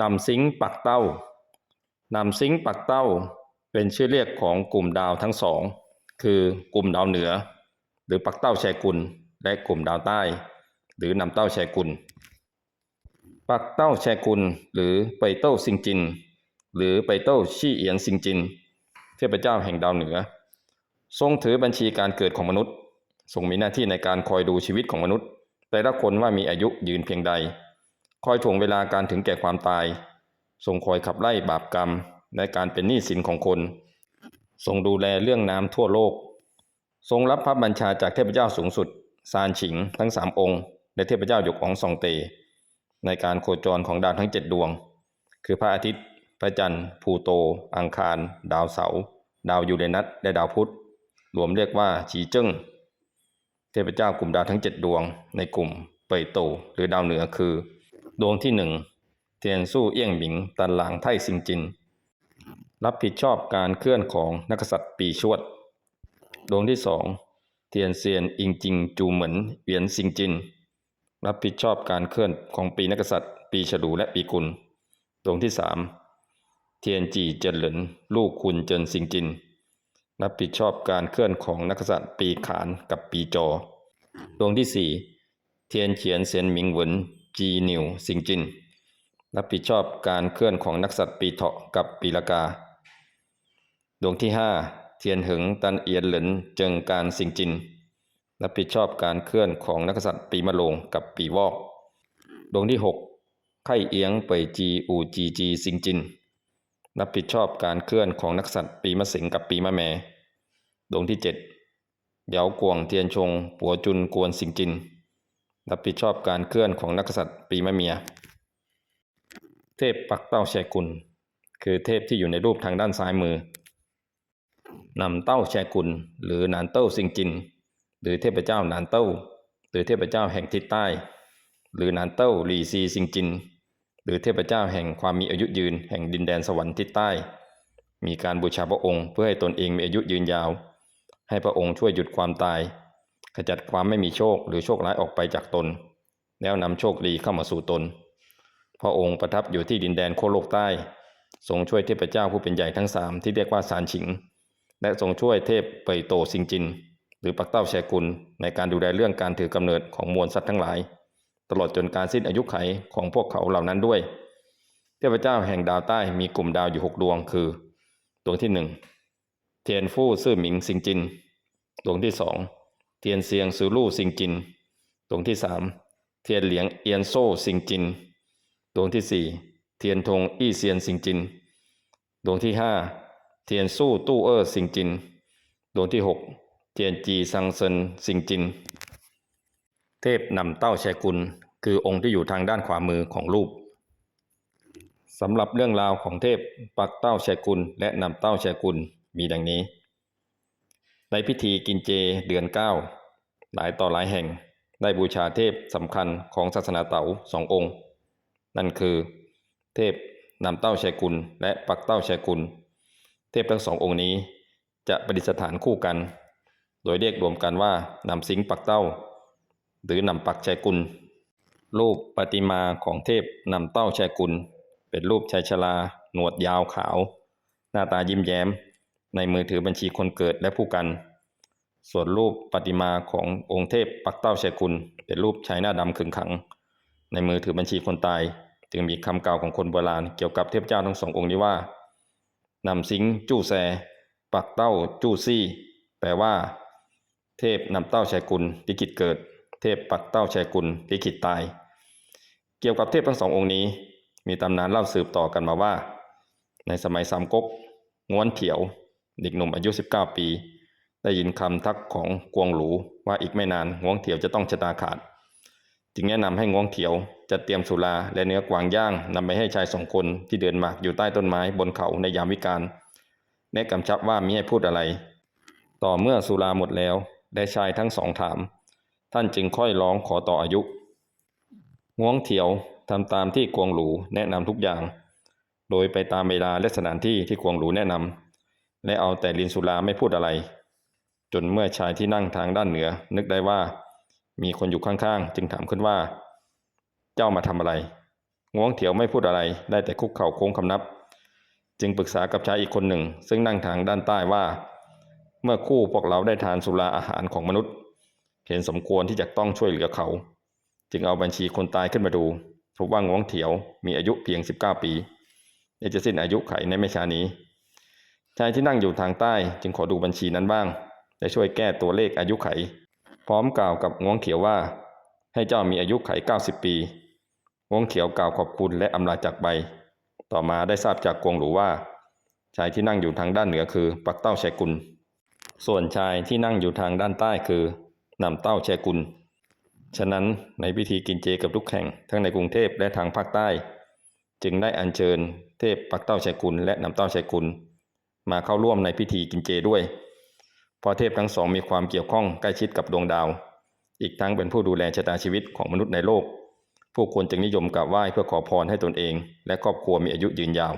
นำซิงค์ปักเต้านำซิงค์ปักเต้า เป็นชื่อเรียกของกลุ่มดาวทั้งสอง คือกลุ่มดาวเหนือ หรือปักเต้าแชกุล และกลุ่มดาวใต้ หรือนำเต้าแชกุล ปักเต้าแชกุล หรือเปเต้าซิงจิน หรือเปเต้าชี่เอียนซิงจิน เทพเจ้าแห่งดาวเหนือ ทรงถือบัญชีการเกิดของมนุษย์ ทรงมีหน้าที่ในการคอยดูชีวิตของมนุษย์ แต่ละคนว่ามีอายุยืนเพียงใด คอยถ่วงเวลาการถึงแก่ความตาย ทรงคอยขับไล่บาปกรรมในการเป็นหนี้สินของคน ทรงดูแลเรื่องน้ำทั่วโลก ทรงรับพระบัญชาจากเทพเจ้าสูงสุด ซานฉิงทั้งสามองค์ และเทพเจ้าหยกของซองเต ในการโคจรของดาวทั้งเจ็ดดวง คือพระอาทิตย์ พระจันทร์พลูโต อังคาร ดาวเสาร์ดาวยูเรนัสและดาวพุธ รวมเรียกว่าจีเจิ้ง เทพเจ้ากลุ่มดาวทั้งเจ็ดดวง ในกลุ่มเปยโตหรือดาวเหนือคือ ดวงที่หนึ่งเทียนสู้เอี้ยงหมิงตันหลางไท่ซิงจิน รับผิดชอบการเคลื่อนของนักษัตริย์ปีชวด ดวงที่สองเทียนเซียนอิงจิงจูเหมินเหวียนซิงจิน รับผิดชอบการเคลื่อนของปีนักษัตริย์ปีฉลูและปีกุล ดวงที่สามเทียนจีเจินหลินลูกคุณเจินซิงจิน รับผิดชอบการเคลื่อนของนักษัตริย์ปีขานกับปีจอ ดวงที่สี่เทียนเขียนเซียนหมิงเหวิน จีนิวซิงจิน รับผิดชอบการเคลื่อนของนักษัตริย์ปีเถาะกับปีละกา ดวงที่ห้าเทียนหึงตันเอียนเหลินเจิงการซิงจิน รับผิดชอบการเคลื่อนของนักกษัตริย์ปีมะโรงกับปีวอก ดวงที่หกไข่เอียงเป่ยจีอูจีจีซิงจิน รับผิดชอบการเคลื่อนของนักกษัตริย์ปีมะสิงกับปีมะแม ดวงที่เจ็ดเหยากวงเทียนชง ปัวจุนกวนซิงจิน รับผิดชอบการเคลื่อนของนักษัตริย์ปีมะเมีย เทพปักเต้าแชกุล คือเทพที่อยู่ในรูปทางด้านซ้ายมือนำเต้าแชกุล หรือนานเต้าซิงจิน หรือเทพเจ้านานเต้า หรือเทพเจ้าแห่งทิศใต้ หรือนานเต้าหลีซีซิงจิน หรือเทพเจ้าแห่งความมีอายุยืนแห่งดินแดนสวรรค์ทิศใต้ มีการบูชาพระองค์เพื่อให้ตนเองมีอายุยืนยาว ให้พระองค์ช่วยหยุดความตาย ขจัดความไม่มีโชคหรือโชคร้ายออกไปจากตน แล้วนำโชคดีเข้ามาสู่ตน พระองค์ประทับอยู่ที่ดินแดนโคโลกใต้ ทรงช่วยเทพเจ้าผู้เป็นใหญ่ทั้งสามที่เรียกว่าซานฉิง และทรงช่วยเทพเปยโตซิงจิน หรือปักเต้าแชกุลในการดูแลเรื่องการถือกำเนิดของมวลสัตว์ทั้งหลาย ตลอดจนการสิ้นอายุไขของพวกเขาเหล่านั้นด้วย เทพเจ้าแห่งดาวใต้มีกลุ่มดาวอยู่หกดวง คือ ดวงที่หนึ่งเทียนฟู่ซื่อหมิงซิงจิน ดวงที่สอง เทียนเซียงซือลู่ซิงจิน ดวงที่สามเทียนเหลียงเอียนโซ่ซิงจิน ดวงที่สี่เทียนทงอี้เซียนซิงจิน ดวงที่ห้าเทียนสู้ตู้เออซิงจิน ดวงที่หกเทียนจีซังเซินซิงจิน เทพนำเต้าแชกุล คือองค์ที่อยู่ทางด้านขวามือของรูปสำหรับเรื่องราวของเทพปักเต้าแชกุลและนำเต้าแชกุลมีดังนี้ ในพิธีกินเจเดือนเก้าหลายต่อหลายแห่งได้บูชาเทพสำคัญของศาสนาเต๋าสององค์ นั่นคือ เทพนำเต้าแชกุลและปักเต้าแชกุล เทพทั้งสององค์นี้จะประดิษฐานคู่กัน โดยเรียกรวมกันว่านำสิงปักเต้า หรือนำปักแชกุล รูปประติมาของเทพนำเต้าแชกุล เป็นรูปชายชราหนวดยาวขาว หน้าตายิ้มแย้ม ในมือถือบัญชีคนเกิดและผู้กัน ส่วนรูปประติมาขององค์เทพปักเต้าแชกุลเป็นรูปชายหน้าดำขึงขัง ในมือถือบัญชีคนตาย จึงมีคำกล่าวของคนโบราณเกี่ยวกับเทพเจ้าทั้งสององค์นี้ว่านำสิงจู้แซปักเต้าจู้ซี่ แปลว่า เทพนำเต้าแชกุลลิขิตเกิด เทพปักเต้าแชกุลลิขิตตาย เกี่ยวกับเทพทั้งสององค์นี้ มีตำนานเล่าสืบต่อกันมาว่า ในสมัยสามก๊กง้วนเถียว เด็กหนุ่มอายุ 19 ปี ได้ยินคำทักของกวงหลูว่าอีกไม่นานงวงเถียวจะต้องชะตาขาด จึงแนะนำให้งวงเถียวจัดเตรียมสุราและเนื้อกวางย่างนำไปให้ชายสองคนที่เดินหมากอยู่ใต้ต้นไม้บนเขาในยามวิกาลแนะกำชับว่ามิให้พูดอะไร ต่อเมื่อสุราหมดแล้วได้ชายทั้งสองถาม ท่านจึงค่อยร้องขอต่ออายุงวงเถียวทำตามที่กวงหลูแนะนำทุกอย่าง โดยไปตามเวลาและสถานที่ที่กวงหลูแนะนำ และเอาแต่ลินสุราไม่พูดอะไร จนเมื่อชายที่นั่งทางด้านเหนือ นึกได้ว่า มีคนอยู่ข้างๆ จึงถามขึ้นว่า เจ้ามาทำอะไรง้วงเถียวไม่พูดอะไร ได้แต่คุกเข่าโค้งคำนับ จึงปรึกษากับชายอีกคนหนึ่ง ซึ่งนั่งทางด้านใต้ว่า เมื่อคู่พวกเราได้ทานสุราอาหารของมนุษย์ เห็นสมควรที่จะต้องช่วยเหลือเขา จึงเอาบัญชีคนตายขึ้นมาดูพบว่าง้วงเถียวมีอายุเพียง 19 ปีและจะสิ้นอายุไขในไม่ช้านี้ ชายที่นั่งอยู่ทางใต้จึงขอดูบัญชีนั้นบ้างและช่วยแก้ตัวเลขอายุไข พร้อมกล่าวกับงวงเขียวว่า ให้เจ้ามีอายุไข 90 ปีงวงเขียวกล่าวขอบคุณและอำลาจากไป ต่อมาได้ทราบจากกวงหลูว่า ชายที่นั่งอยู่ทางด้านเหนือคือ ปักเต้าแชกุล ส่วนชายที่นั่งอยู่ทางด้านใต้คือนำเต้าแชกุล ฉะนั้นในพิธีกินเจกับทุกแห่งทั้งในกรุงเทพและทางภาคใต้ จึงได้อัญเชิญเทพปักเต้าแชกุลและนำเต้าแชกุล มาเข้าร่วมในพิธีกินเจด้วยเพราะเทพทั้งสองมีความเกี่ยวข้องใกล้ชิดกับดวงดาว อีกทั้งเป็นผู้ดูแลชะตาชีวิตของมนุษย์ในโลก ผู้คนจึงนิยมกราบไหว้เพื่อขอพรให้ตนเอง และครอบครัวมีอายุยืนยาว